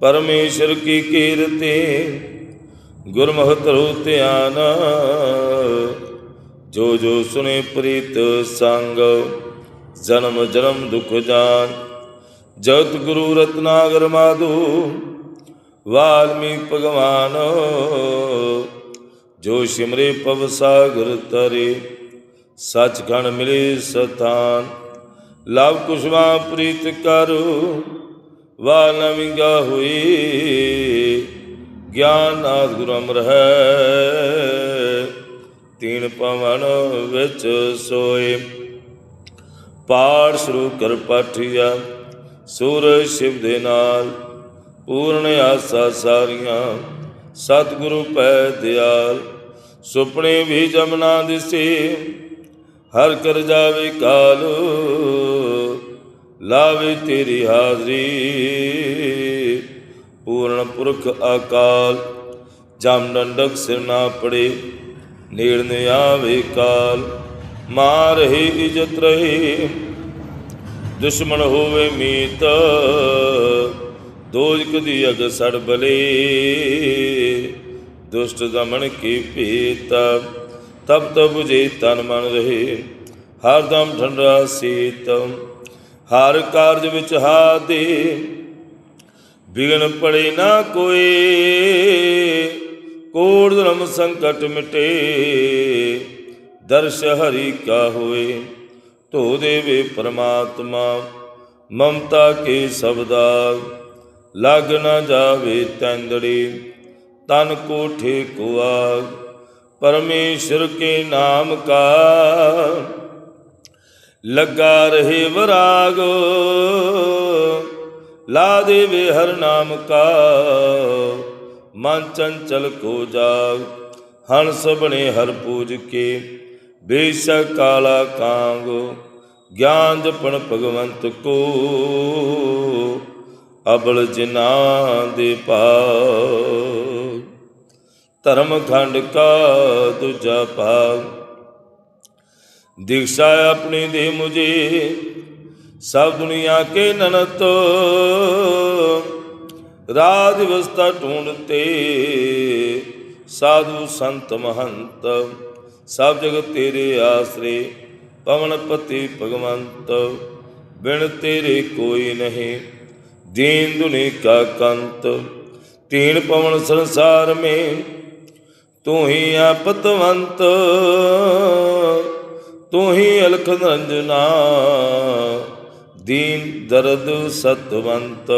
ਪਰਮੇਸ਼ਰ ਕੀ ਕੀਰਤੀ, ਗੁਰਮੁਖ ਧਰੋ ਧਿਆਨ। ਜੋ ਜੋ ਸੁਨੇ ਪ੍ਰੀਤ ਸੰਗ, ਜਨਮ ਜਨਮ ਦੁਖ ਜਾਨ। ਜਗਤ ਗੁਰੂ ਰਤਨਾਗਰ ਮਾਧੂ ਵਾਲਮੀ ਭਗਵਾਨ। ਜੋ ਸਿਮਰੇ ਪਵ ਸਾਗਰ ਤਰੇ, ਸਚਖੰਡ ਮਿਲੇ ਸਤਾਨ ਲਵ ਕੁਸ਼ਵਾ ਪ੍ਰੀਤ ਕਰੋ ਵਾ ਨਵਿੰਗਾ ਹੋਈ, ਗਿਆਨ ਨਾਦ ਗੁਰ ਅਮਰ ਹੈ। ਤੀਨ ਪਵਨ ਵਿੱਚ ਸੋਏ, ਪਾਠ ਸ਼ੁਰੂ ਕਰ ਪਾਠਿਆ, ਸੂਰਜ ਸ਼ਿਵ ਦੇ ਨਾਲ, ਪੂਰਨ ਆਸਾ ਸਾਰੀਆਂ, ਸਤਿਗੁਰੂ ਪੈ ਦਿਆਲ। ਸੁਪਨੇ ਵੀ ਜਮਨਾ ਦਿਸੇ, ਹਰ ਕਰ ਜਾਵੇ ਕਾਲੂ। ਲਾਵੇ ਤੇਰੀ ਹਾਜ਼ਰੀ। ਪੂਰਨ ਪੁਰਖ ਅਕਾਲ, ਜਮ ਡੰਡਕ ਸਿਰ ਨਾ ਪੜੇ, ਨੇੜ ਨ ਆਵੇ ਕਾਲ। ਮਾਰ ਰਹੀ ਇਜਤ ਰਹੇ, ਦੁਸ਼ਮਣ ਹੋਵੇ ਮੀਤ। ਦੋਜਕ ਦੀ ਅਗ ਸੜ ਬਲੇ, ਦੁਸ਼ਟ ਦਮਨ ਕੀ ਪੀਤ ਤਬ ਤਬ 부ਜੇ ਤਨ ਮਨ ਰਹੇ, ਹਰ ਦਮ ਠੰਡਾ ਸੀਤ। ਹਰ ਕਾਰਜ ਵਿੱਚ ਹਾ ਦੇ। ਵਿਗਨ ਪੜੇ ਨਾ ਕੋਏ ਕੋੜ ਧਰਮ ਸੰਕਟ ਮਿਟੇ। ਦਰਸ਼ ਹਰੀ ਕਾ ਹੋਏ, ਧੋ ਦੇਵੇ ਪਰਮਾਤਮਾ। ਮਮਤਾ ਕੇ ਸਬਦਾ ਲਗ ਨਾ ਜਾਵੇ ਤੰਦੜੀ। ਤਨ ਕੋਠੇ ਠੇਕੋ ਆਗ ਪਰਮੇਸ਼ਰ ਕੇ ਨਾਮ ਕਾ। ਲੱਗਾ ਰਹੇ ਵਰਾਗ। ਲਾ ਦੇਵੇ ਹਰ ਨਾਮ ਕਾ। ਮਨ ਚੰਚਲ ਕੋ ਜਾਗ। ਹੰਸ ਬਣੇ ਹਰ ਪੂਜ ਕੇ। ਬੇਸ਼ਕ ਕਾਲਾ ਕਾਂਗ। ਗਿਆਨ ਜਪਣ ਭਗਵੰਤ ਕੋ। ਅਬਲ ਜਿਨਾ ਦੇ ਭਾਗ। ਧਰਮ ਖੰਡ ਕਾ ਦੂਜਾ ਭਾਗ। दीक्षा अपनी दे मुझे सब दुनिया के ननत राज व्यवस्था ढूंढते साधु संत महंत सब जगत तेरे आसरे पवन पति भगवंत बिन तेरे कोई नहीं दीन दुनि का कंत तीन पवन संसार में तू ही आपतवंत ਤੂੰ ਹੀ ਅਲਖ ਨਿਰੰਜਨਾ ਦੀਨ ਦਰਦ ਸਤਵੰਤ